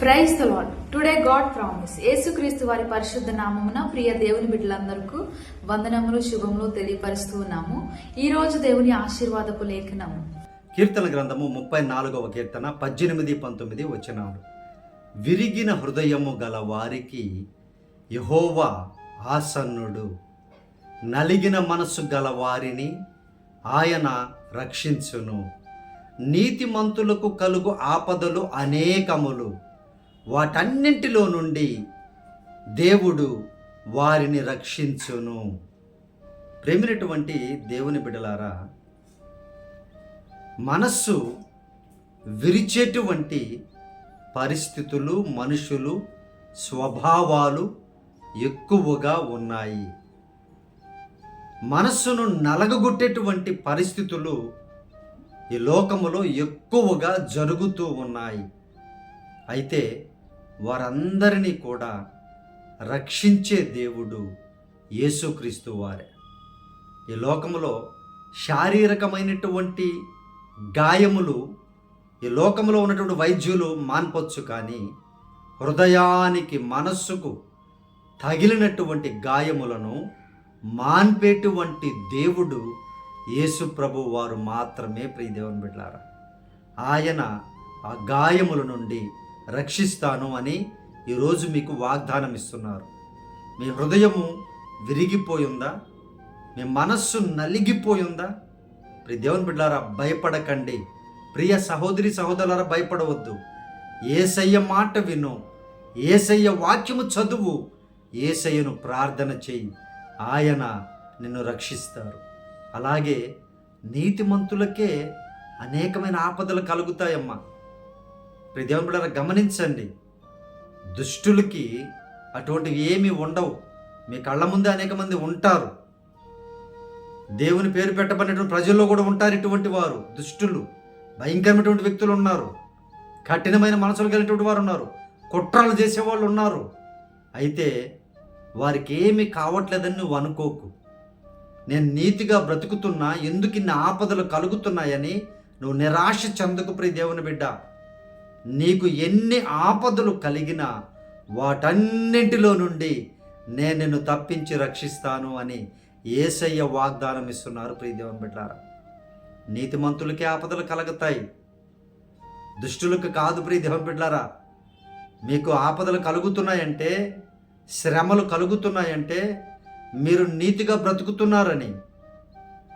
Praise the Lord today God promise Yesukristu వారి పరిశుద్ధ నామమున ప్రియ దేవుని బిడ్డలందరికీ వందనములు శుభములు తెలియపరుస్తూ ఉన్నాము. ఈ రోజు దేవుని ఆశీర్వాదపు లేఖనము. కీర్తన గ్రంథము ముప్పై నాలుగవ కీర్తన పద్దెనిమిది పంతొమ్మిది వచనాలు. విరిగిన హృదయము గల వారికి యహోవా ఆసన్నుడు. నలిగిన మనస్సు గల వారిని ఆయన రక్షించును. నీతిమంతులకు కలుగు ఆపదలు అనేకములు. వాటన్నింటిలో నుండి దేవుడు వారిని రక్షించును. ప్రేమినటువంటి దేవుని బిడలారా మనస్సు విరిచేటువంటి పరిస్థితులు మనుషులు స్వభావాలు ఎక్కువగా ఉన్నాయి. మనస్సును నలగగొట్టేటువంటి పరిస్థితులు ఈ లోకములో ఎక్కువగా జరుగుతూ ఉన్నాయి. అయితే వారందరినీ కూడా రక్షించే దేవుడు యేసుక్రీస్తు వారే. ఈ లోకములో శారీరకమైనటువంటి గాయములు ఈ లోకంలో ఉన్నటువంటి వైద్యులు మాన్పొచ్చు కానీ హృదయానికి మనస్సుకు తగిలినటువంటి గాయములను మాన్పేటువంటి దేవుడు యేసు ప్రభు వారు మాత్రమే ప్రియ దేవుని బిడ్డారా ఆయన ఆ గాయముల నుండి రక్షిస్తాను అని ఈరోజు మీకు వాగ్దానం ఇస్తున్నారు. మీ హృదయము విరిగిపోయిందా? మీ మనస్సు నలిగిపోయిందా? ప్రియ దేవుని బిడ్డారా భయపడకండి. ప్రియ సహోదరి సహోదరులారా భయపడవద్దు. ఏసయ్య మాట విను. ఏసయ్య వాక్యము చదువు. ఏసయ్యను ప్రార్థన చేయి. ఆయన నిన్ను రక్షిస్తారు. అలాగే నీతిమంతులకే అనేకమైన ఆపదలు కలుగుతాయమ్మా. ప్రియ దేవుని గమనించండి. దుష్టులకి అటువంటివి ఏమీ ఉండవు. మీ కళ్ళ ముందే అనేక మంది ఉంటారు. దేవుని పేరు పెట్టబడినటువంటి ప్రజల్లో కూడా ఉంటారు ఇటువంటి వారు దుష్టులు. భయంకరమైనటువంటి వ్యక్తులు ఉన్నారు. కఠినమైన మనసులు కలిగినటువంటి వారు ఉన్నారు. కుట్రలు చేసేవాళ్ళు ఉన్నారు. అయితే వారికి ఏమి కావట్లేదని నువ్వు అనుకోకు. నేను నీతిగా బ్రతుకుతున్నా ఎందుకు ఇన్ని ఆపదలు కలుగుతున్నాయని నువ్వు నిరాశ చెందకు ప్రియ దేవుని బిడ్డ. నీకు ఎన్ని ఆపదలు కలిగినా వాటన్నింటిలో నుండి నేను నిన్ను తప్పించి రక్షిస్తాను అని ఏసయ్య వాగ్దానం ఇస్తున్నారు ప్రియదేవం బిడ్డారా. నీతిమంతులకే ఆపదలు కలుగుతాయి. దుష్టులకు కాదు ప్రియదేవం బిడ్డారా. మీకు ఆపదలు కలుగుతున్నాయంటే శ్రమలు కలుగుతున్నాయంటే మీరు నీతిగా బ్రతుకుతున్నారని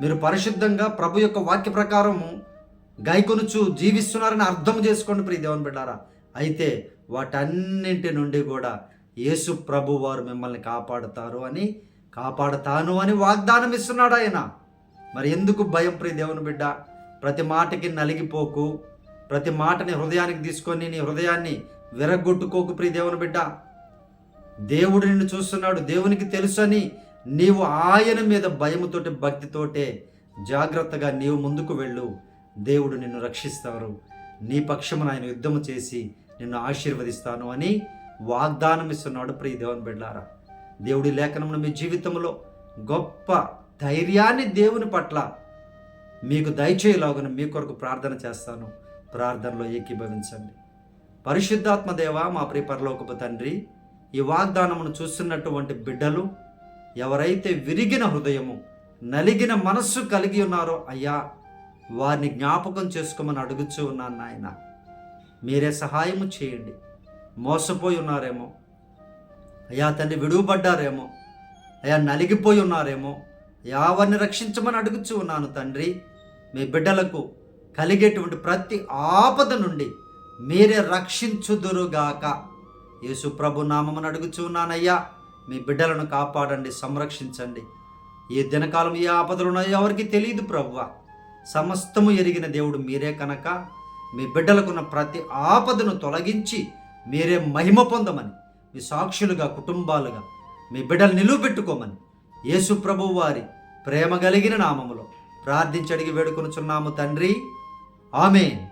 మీరు పరిశుద్ధంగా ప్రభు యొక్క వాక్య ప్రకారము గాయకొనుచు జీవిస్తున్నారని అర్థం చేసుకోండి ప్రియ దేవుని బిడ్డారా. అయితే వాటన్నింటి నుండి కూడా యేసు ప్రభు వారు మిమ్మల్ని కాపాడుతారు అని కాపాడుతాను అని వాగ్దానం ఇస్తున్నాడు ఆయన. మరి ఎందుకు భయం ప్రియ దేవుని బిడ్డ? ప్రతి మాటకి నలిగిపోకు ప్రతి మాటని హృదయానికి తీసుకొని నీ హృదయాన్ని విరగొట్టుకోకు ప్రియ దేవుని బిడ్డ. దేవుడు నిన్ను చూస్తున్నాడు దేవునికి తెలుసని నీవు ఆయన మీద భయముతోటి భక్తితోటే జాగ్రత్తగా నీవు ముందుకు వెళ్ళు. దేవుడు నిన్ను రక్షిస్తారు. నీ పక్షమున ఆయన యుద్ధము చేసి నిన్ను ఆశీర్వదిస్తాను అని వాగ్దానం ఇస్తున్నాడు ప్రియ దేవుని బిడ్డారా. దేవుడి లేఖనమును మీ జీవితంలో గొప్ప ధైర్యాన్ని దేవుని పట్ల మీకు దయచేయలాగున మీ కొరకు ప్రార్థన చేస్తాను. ప్రార్థనలో ఏకీభవించండి. పరిశుద్ధాత్మ దేవ మా ప్రియ పరలోకపు తండ్రి ఈ వాగ్దానమును చూస్తున్నటువంటి బిడ్డలు ఎవరైతే విరిగిన హృదయము నలిగిన మనస్సు కలిగి ఉన్నారో అయ్యా వారిని జ్ఞాపకం చేసుకోమని అడుగుచూ ఉన్నాను నాయన. మీరే సహాయము చేయండి. మోసపోయి ఉన్నారేమో. అయ్యా తండ్రి విడువబడ్డారేమో. అయ్యా నలిగిపోయి ఉన్నారేమో. ఎవరిని రక్షించమని అడుగుచూ ఉన్నాను తండ్రి. మీ బిడ్డలకు కలిగేటువంటి ప్రతి ఆపద నుండి మీరే రక్షించుదురుగాక. యేసు ప్రభు నామమును అడుగుచూ ఉన్నానయ్యా. మీ బిడ్డలను కాపాడండి సంరక్షించండి. ఏ దినకాలం ఏ ఆపదలు ఉన్నాయో ఎవరికి తెలియదు ప్రభువ సమస్తము ఎరిగిన దేవుడు మీరే కనుక. మీ బిడ్డలకున్న ప్రతి ఆపదను తొలగించి మీరే మహిమ పొందమని. మీ సాక్షులుగా కుటుంబాలుగా మీ బిడ్డలు నిలువబెట్టుకోమని యేసు ప్రభువు వారి ప్రేమ కలిగిన నామములో ప్రార్థించి అడిగి వేడుకొనుచున్నాము తండ్రి. ఆమెన్.